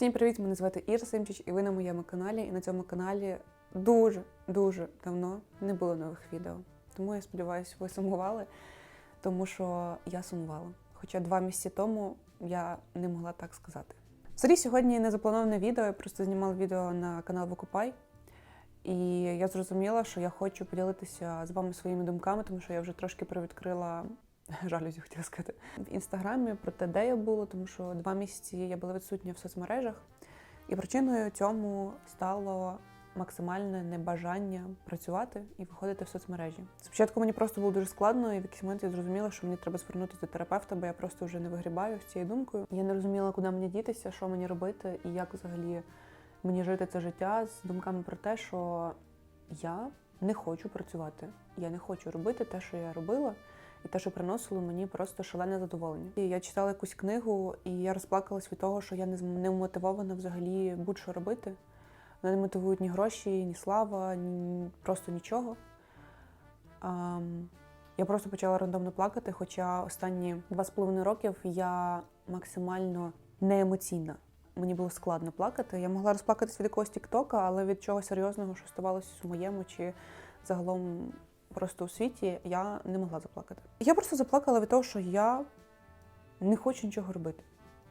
Всім привіт! Мене звати Іра Симчич, і ви на моєму каналі. І на цьому каналі дуже дуже давно не було нових відео. Тому я сподіваюся, ви сумували, тому що я сумувала. Хоча два місяці тому я не могла так сказати. Взагалі сьогодні не заплановане відео, я просто знімала відео на канал Викупай. І я зрозуміла, що я хочу поділитися з вами своїми думками, тому що я вже трошки привідкрила жалюзі, хотіла сказати, в інстаграмі про те, де я була, тому що два місяці я була відсутня в соцмережах, і причиною цьому стало максимальне небажання працювати і виходити в соцмережі. Спочатку мені просто було дуже складно, і в якийсь момент я зрозуміла, що мені треба звернутися до терапевта, бо я просто вже не вигрібаю з цією думкою. Я не розуміла, куди мені дітися, що мені робити, і як взагалі мені жити це життя з думками про те, що я не хочу працювати, я не хочу робити те, що я робила. І те, що приносило мені просто шалене задоволення. І я читала якусь книгу, і я розплакалась від того, що я не вмотивована взагалі будь-що робити. Мене не мотивують ні гроші, ні слава, ні просто нічого. Ам, я просто почала рандомно плакати, хоча останні два з половиною років я максимально неемоційна. Мені було складно плакати. Я могла розплакатись від якогось тіктока, але від чогось серйозного, що ставалося у моєму чи загалом просто у світі, я не могла заплакати. Я просто заплакала від того, що я не хочу нічого робити.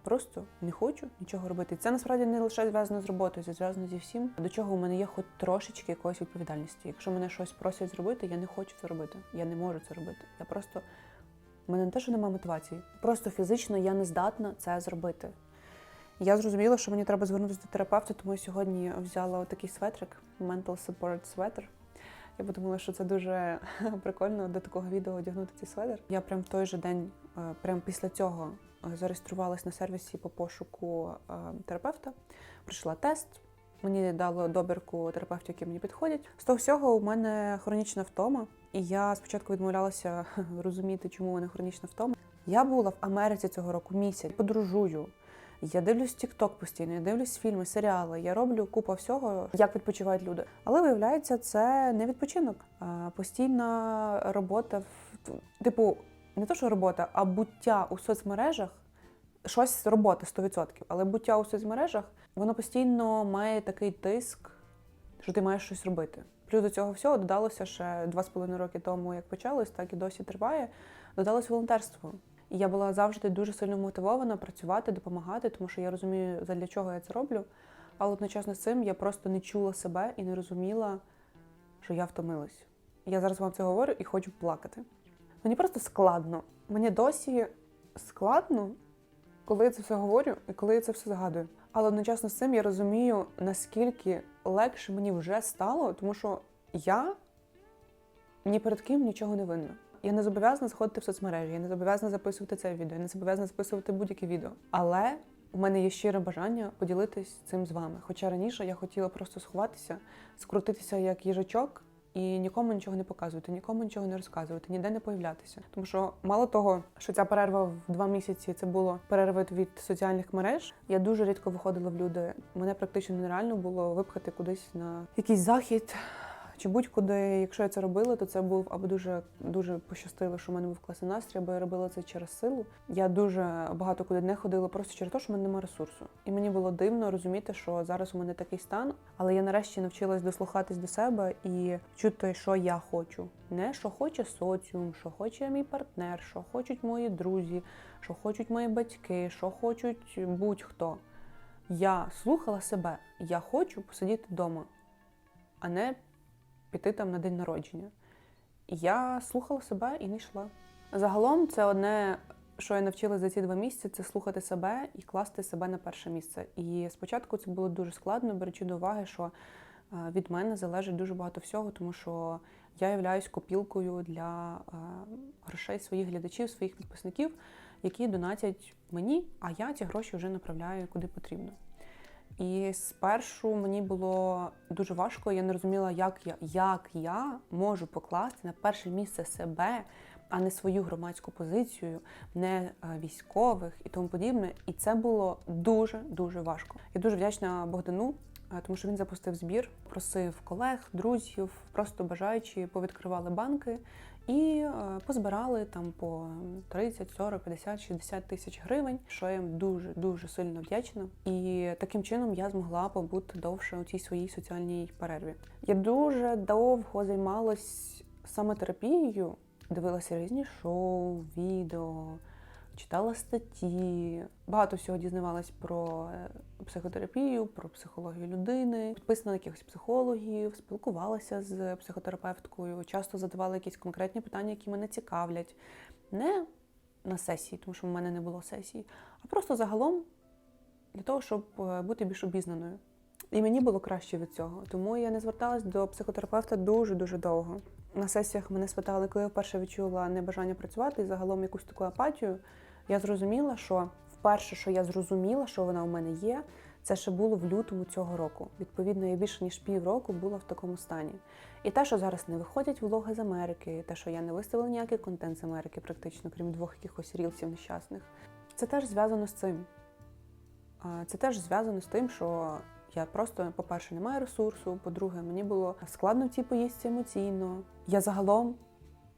Просто не хочу нічого робити. Це насправді не лише зв'язано з роботою, це зв'язано зі всім, до чого у мене є хоч трошечки якоїсь відповідальності. Якщо мене щось просять зробити, я не хочу це робити. Я не можу це робити. Я просто у мене не те, що немає мотивації. Просто фізично я не здатна це зробити. Я зрозуміла, що мені треба звернутися до терапевта, тому я сьогодні взяла такий светрик Mental Support Sweater. Я подумала, що це дуже прикольно до такого відео одягнути цей сведер. Я прям в той же день, е, прям після цього, е, зареєструвалась на сервісі по пошуку е, терапевта. Пройшла тест. Мені дало добірку терапевтів, які мені підходять. З того всього у мене хронічна втома, і я спочатку відмовлялася розуміти, чому мене хронічна втома. Я була в Америці цього року місяць, подорожую. Я дивлюсь TikTok постійно, я дивлюсь фільми, серіали, я роблю купа всього, як відпочивають люди. Але виявляється, це не відпочинок, а постійна робота в типу, не то, що робота, а буття у соцмережах. Щось робота 100%, але буття у соцмережах воно постійно має такий тиск, що ти маєш щось робити. Плюс до цього всього додалося ще два з половиною роки тому, як почалось, так і досі триває. Додалось волонтерство. І я була завжди дуже сильно мотивована працювати, допомагати, тому що я розумію, задля чого я це роблю. Але одночасно з цим я просто не чула себе і не розуміла, що я втомилась. Я зараз вам це говорю і хочу плакати. Мені просто складно. Мені досі складно, коли я це все говорю і коли я це все згадую. Але одночасно з цим я розумію, наскільки легше мені вже стало, тому що я ні перед ким нічого не винна. Я не зобов'язана заходити в соцмережі, я не зобов'язана записувати це відео, я не зобов'язана записувати будь-яке відео. Але у мене є щире бажання поділитись цим з вами. Хоча раніше я хотіла просто сховатися, скрутитися як їжачок і нікому нічого не показувати, нікому нічого не розказувати, ніде не появлятися. Тому що мало того, що ця перерва в два місяці це було перерви від соціальних мереж. Я дуже рідко виходила в люди. Мене практично нереально було випхати кудись на якийсь захід. Чи будь-куди, якщо я це робила, то це був або дуже дуже пощастило, що в мене був класний настрій, або я робила це через силу. Я дуже багато куди не ходила, просто через те, що в мене немає ресурсу. І мені було дивно розуміти, що зараз у мене такий стан, але я нарешті навчилась дослухатись до себе і чути, що я хочу. Не що хоче соціум, що хоче мій партнер, що хочуть мої друзі, що хочуть мої батьки, що хочуть будь-хто. Я слухала себе. Я хочу посидіти вдома, а не піти там на день народження. Я слухала себе і не йшла. Загалом, це одне, що я навчилася за ці два місяці, це слухати себе і класти себе на перше місце. І спочатку це було дуже складно, беручи до уваги, що е, від мене залежить дуже багато всього, тому що я являюсь копілкою для е, грошей своїх глядачів, своїх підписників, які донатять мені, а я ці гроші вже направляю куди потрібно. І спершу мені було дуже важко. Я не розуміла, як я, як я можу покласти на перше місце себе, а не свою громадську позицію, не е, військових і тому подібне. І це було дуже дуже важко. Я дуже вдячна Богдану, е, тому що він запустив збір, просив колег, друзів, просто бажаючи, повідкривали банки. І е, позбирали там по 30, 40, 50, 60 тисяч гривень, що я їм дуже дуже сильно вдячна. І таким чином я змогла побути довше у цій своїй соціальній перерві. Я дуже довго займалась самотерапією, дивилася різні шоу, відео, читала статті, багато всього дізнавалась про е, психотерапію, про психологію людини, підписана на якихось психологів, спілкувалася з психотерапевткою, часто задавала якісь конкретні питання, які мене цікавлять. Не на сесії, тому що в мене не було сесії, а просто загалом для того, щоб е, бути більш обізнаною. І мені було краще від цього. Тому я не зверталась до психотерапевта дуже-дуже довго. На сесіях мене спитали, коли я вперше відчула небажання працювати і загалом якусь таку апатію. Я зрозуміла, що вперше, що я зрозуміла, що вона у мене є, це ще було в лютому цього року. Відповідно, я більше ніж півроку була в такому стані. І те, що зараз не виходять влоги з Америки, те, що я не виставила ніякий контент з Америки, практично, крім двох якихось рілсів нещасних, це теж зв'язано з цим. Це теж зв'язано з тим, що я просто, по-перше, не маю ресурсу, по-друге, мені було складно в цій поїздці емоційно. Я загалом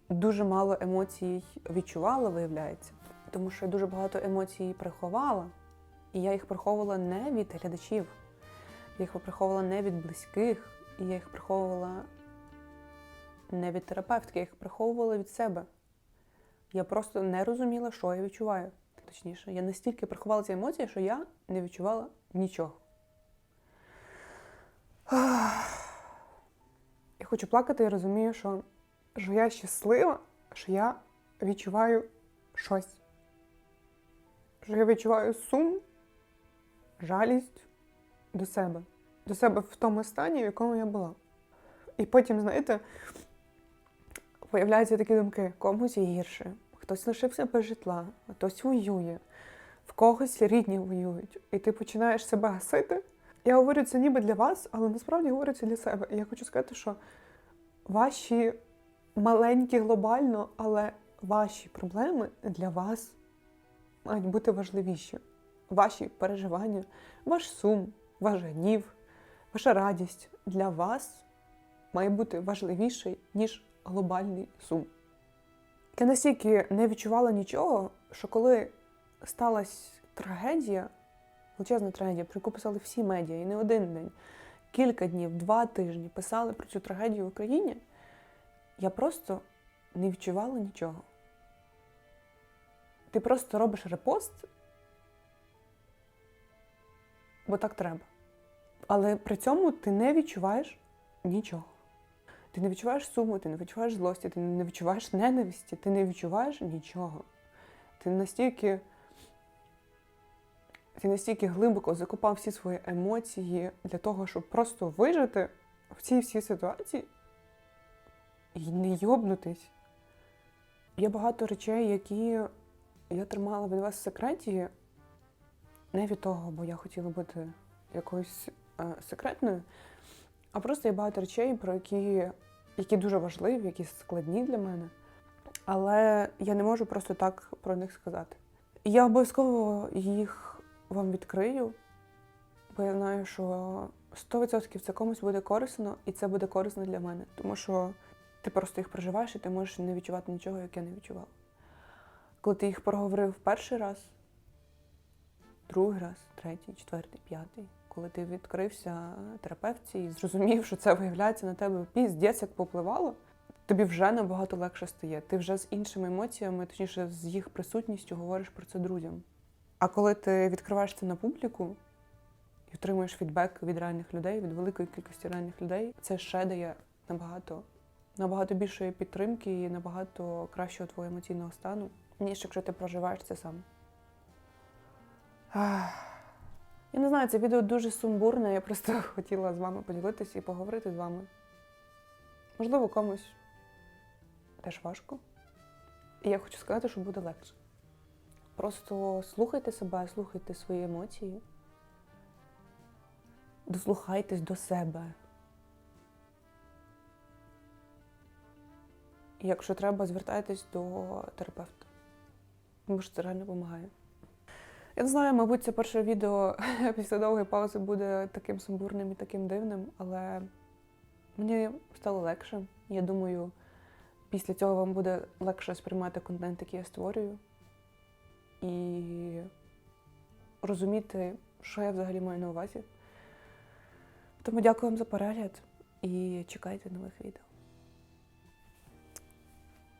дуже мало емоцій відчувала, виявляється, тому що я дуже багато емоцій приховала, і я їх приховувала не від глядачів, я їх приховувала не від близьких, і я їх приховувала не від терапевтки, я їх приховувала від себе. Я просто не розуміла, що я відчуваю. Точніше, я настільки приховала ці емоції, що я не відчувала нічого. Я хочу плакати і розумію, що, що я щаслива, що я відчуваю щось. Що я відчуваю сум, жалість до себе. До себе в тому стані, в якому я була. І потім, знаєте, появляються такі думки: комусь гірше, хтось лишився без житла, хтось воює, в когось рідні воюють. І ти починаєш себе гасити. Я говорю це ніби для вас, але насправді говорю це для себе. І я хочу сказати, що ваші маленькі глобально, але ваші проблеми для вас мають бути важливіші. Ваші переживання, ваш сум, ваш гнів, ваша радість для вас має бути важливіший, ніж глобальний сум. Я настільки не відчувала нічого, що коли сталася трагедія, величезна трагедія, про яку писали всі медіа, і не один день, кілька днів, два тижні писали про цю трагедію в Україні, я просто не відчувала нічого. Ти просто робиш репост, бо так треба. Але при цьому ти не відчуваєш нічого. Ти не відчуваєш суму, ти не відчуваєш злості, ти не відчуваєш ненависті, ти не відчуваєш нічого. Ти настільки ти настільки глибоко закопав всі свої емоції для того, щоб просто вижити в цій всій ситуації і не йобнутись. Є багато речей, які я тримала від вас в секреті, не від того, бо я хотіла бути якоюсь е, секретною, а просто є багато речей, про які, які дуже важливі, які складні для мене. Але я не можу просто так про них сказати. Я обов'язково їх вам відкрию, бо я знаю, що 100% це комусь буде корисно, і це буде корисно для мене, тому що ти просто їх проживаєш і ти можеш не відчувати нічого, як я не відчувала. Коли ти їх проговорив перший раз, другий раз, третій, четвертий, п'ятий, коли ти відкрився терапевтці і зрозумів, що це виявляється на тебе піздець, як попливало, тобі вже набагато легше стає. Ти вже з іншими емоціями, точніше, з їх присутністю говориш про це друзям. А коли ти відкриваєш це на публіку і отримуєш фідбек від реальних людей, від великої кількості реальних людей, це ще дає набагато, набагато більшої підтримки і набагато кращого твого емоційного стану, ніж якщо ти проживаєш це сам. Я не знаю, це відео дуже сумбурне, я просто хотіла з вами поділитися і поговорити з вами. Можливо, комусь теж важко. І я хочу сказати, що буде легше. Просто слухайте себе, слухайте свої емоції, дослухайтесь до себе. І якщо треба, звертайтесь до терапевта. Тому що це реально допомагає. Я не знаю, мабуть, це перше відео після довгої паузи буде таким сумбурним і таким дивним, але мені стало легше. Я думаю, після цього вам буде легше сприймати контент, який я створюю, і розуміти, що я взагалі маю на увазі. Тому дякую вам за перегляд і чекайте нових відео.